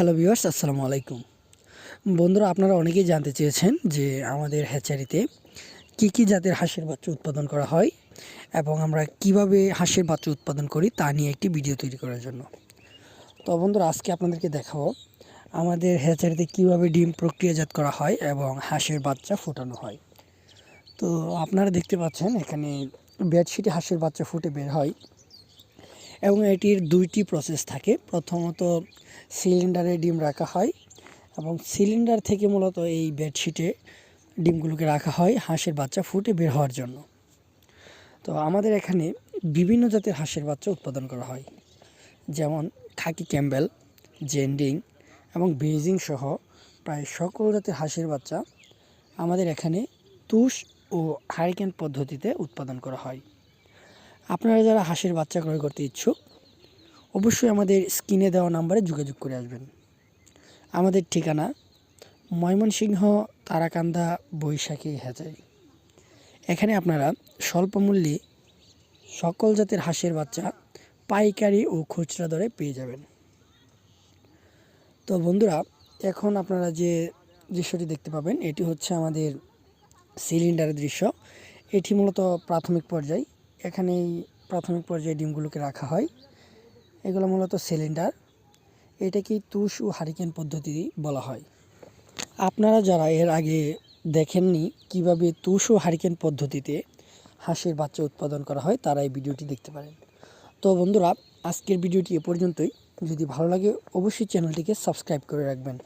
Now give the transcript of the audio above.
Hello viewers, আসসালামু আলাইকুম। বন্ধুরা, আপনারা অনেকেই জানতে চেয়েছেন যে আমাদের হ্যাচারিতে কি কি জাতের হাঁসের বাচ্চা উৎপাদন করা হয় এবং আমরা কীভাবে হাঁসের বাচ্চা উৎপাদন করি তা নিয়ে একটি ভিডিও তৈরি করার জন্য। তো বন্ধুরা, আজকে আপনাদেরকে দেখাবো আমাদের হ্যাচারিতে কীভাবে ডিম প্রক্রিয়াজাত করা হয় এবং হাঁসের বাচ্চা ফোটানো হয়। তো আপনারা দেখতে পাচ্ছেন, এখানে বেডশিটে হাঁসের বাচ্চা ফুটে বের হয়। এবং এটির দুইটি প্রসেস থাকে। প্রথমত সিলিন্ডারে ডিম রাখা হয় এবং সিলিন্ডার থেকে মূলত এই বেডশিটে ডিমগুলোকে রাখা হয় হাঁসের বাচ্চা ফুটে বের হওয়ার জন্য। তো আমাদের এখানে বিভিন্ন জাতের হাঁসের বাচ্চা উৎপাদন করা হয়। যেমন খাকি ক্যাম্বেল, জেন্ডিং এবং বেজিং সহ প্রায় সকল জাতের হাঁসের বাচ্চা আমাদের এখানে তুষ ও হারিকেন পদ্ধতিতে উৎপাদন করা হয়। আপনারা যারা হাঁসের বাচ্চা ক্রয় করতে ইচ্ছুক, অবশ্যই আমাদের স্ক্রিনে দেওয়া নাম্বারে যোগাযোগ করে আসবেন। আমাদের ঠিকানা ময়মনসিংহ তারাকান্দা বৈশাখী হ্যাচারি। এখানে আপনারা স্বল্প মূল্যে সকল জাতের হাঁসের বাচ্চা পাইকারি ও খুচরা দরে পেয়ে যাবেন। তো বন্ধুরা, এখন আপনারা যে দৃশ্যটি দেখতে পাবেন, এটি হচ্ছে আমাদের সিলিন্ডারের দৃশ্য। এটি মূলত প্রাথমিক পর্যায়। এখানেই প্রাথমিক পর্যায়ে ডিমগুলোকে রাখা হয়। এগুলো মূলত সিলিন্ডার। এটাকেই তুষ ও হারিকেন পদ্ধতি বলা হয়। আপনারা যারা এর আগে দেখেননি কীভাবে তুষ ও হারিকেন পদ্ধতিতে হাঁসের বাচ্চা উৎপাদন করা হয়, তারা এই ভিডিওটি দেখতে পারেন। তো বন্ধুরা, আজকের ভিডিওটি এ পর্যন্তই। যদি ভালো লাগে, অবশ্যই চ্যানেলটিকে সাবস্ক্রাইব করে রাখবেন।